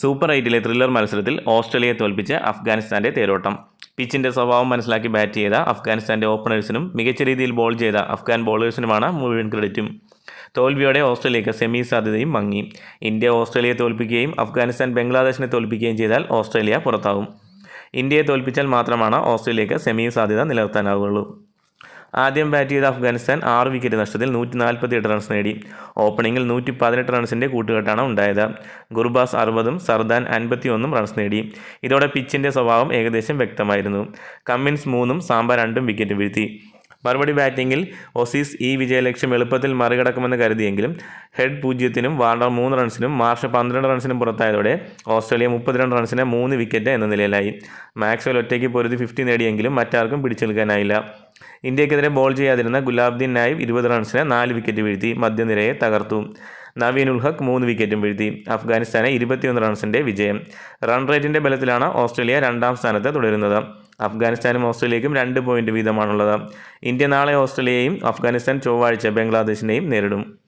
Super എയ്റ്റിലെ thriller മത്സരത്തിൽ ഓസ്ട്രേലിയയെ തോൽപ്പിച്ച് അഫ്ഗാനിസ്ഥാന്റെ തേരോട്ടം. പിച്ചിന്റെ സ്വഭാവം മനസ്സിലാക്കി ബാറ്റ് ചെയ്ത അഫ്ഗാനിസ്ഥാന്റെ ഓപ്പണേഴ്സിനും മികച്ച രീതിയിൽ ബോൾ ചെയ്ത അഫ്ഗാൻ ബോളേഴ്സിനുമാണ് മുഴുവൻ ക്രെഡിറ്റും. തോൽവിയോടെ ഓസ്ട്രേലിയക്ക് സെമി സാധ്യതയും മങ്ങി. ഇന്ത്യ ഓസ്ട്രേലിയയെ തോൽപ്പിക്കുകയും അഫ്ഗാനിസ്ഥാൻ ബംഗ്ലാദേശിനെ തോൽപ്പിക്കുകയും ചെയ്താൽ ഓസ്ട്രേലിയ പുറത്താവും ഇന്ത്യയെ തോൽപ്പിച്ചാൽ മാത്രമാണ് ഓസ്ട്രേലിയക്ക് സെമി സാധ്യത നിലനിർത്താനാവുകയുള്ളൂ. ആദ്യം ബാറ്റ് ചെയ്ത അഫ്ഗാനിസ്ഥാൻ ആറ് വിക്കറ്റ് നഷ്ടത്തിൽ നൂറ്റി നാൽപ്പത്തി എട്ട് റൺസ് നേടി ഓപ്പണിംഗിൽ നൂറ്റി പതിനെട്ട് റൺസിന്റെ കൂട്ടുകെട്ടാണ് ഉണ്ടായത്. ഗുർബാസ് അറുപതും സർദാൻ അൻപത്തി ഒന്നും റൺസ് നേടി. ഇതോടെ പിച്ചിന്റെ സ്വഭാവം ഏകദേശം വ്യക്തമായിരുന്നു. കമ്മിൻസ് മൂന്നും സാമ്പ രണ്ടും വിക്കറ്റ് വീഴ്ത്തി. മറുപടി ബാറ്റിംഗിൽ ഒസീസ് ഈ വിജയലക്ഷ്യം എളുപ്പത്തിൽ മറികടക്കുമെന്ന് കരുതിയെങ്കിലും ഹെഡ് പൂജ്യത്തിനും വാർണർ മൂന്ന് റൺസിനും മാർഷ് പന്ത്രണ്ട് റൺസിനും പുറത്തായതോടെ ഓസ്ട്രേലിയ മുപ്പത്തിരണ്ട് റൺസിന് മൂന്ന് വിക്കറ്റ് എന്ന നിലയിലായി. മാക്സ്വൽ ഒറ്റയ്ക്ക് പൊരുതി ഫിഫ്റ്റി നേടിയെങ്കിലും മറ്റാർക്കും പിടിച്ചു നിൽക്കാനായില്ല ഇന്ത്യക്കെതിരെ ബോൾ ചെയ്യാതിരുന്ന ഗുലാബ്ദീൻ നായിബ് ഇരുപത് റൺസിന് നാല് വിക്കറ്റ് വീഴ്ത്തി മധ്യനിരയെ തകർത്തു. നവീൻ ഉൽ മൂന്ന് വിക്കറ്റും വീഴ്ത്തി. അഫ്ഗാനിസ്ഥാനെ ഇരുപത്തിയൊന്ന് റൺസിന്റെ വിജയം. റൺ റേറ്റിന്റെ ബലത്തിലാണ് ഓസ്ട്രേലിയ രണ്ടാം സ്ഥാനത്ത് തുടരുന്നത്. അഫ്ഗാനിസ്ഥാനും ഓസ്ട്രേലിയക്കും രണ്ട് പോയിന്റ് വീതമാണുള്ളത്. ഇന്ത്യ നാളെ ഓസ്ട്രേലിയയും അഫ്ഗാനിസ്ഥാൻ ചൊവ്വാഴ്ച ബംഗ്ലാദേശിനെയും നേരിടും.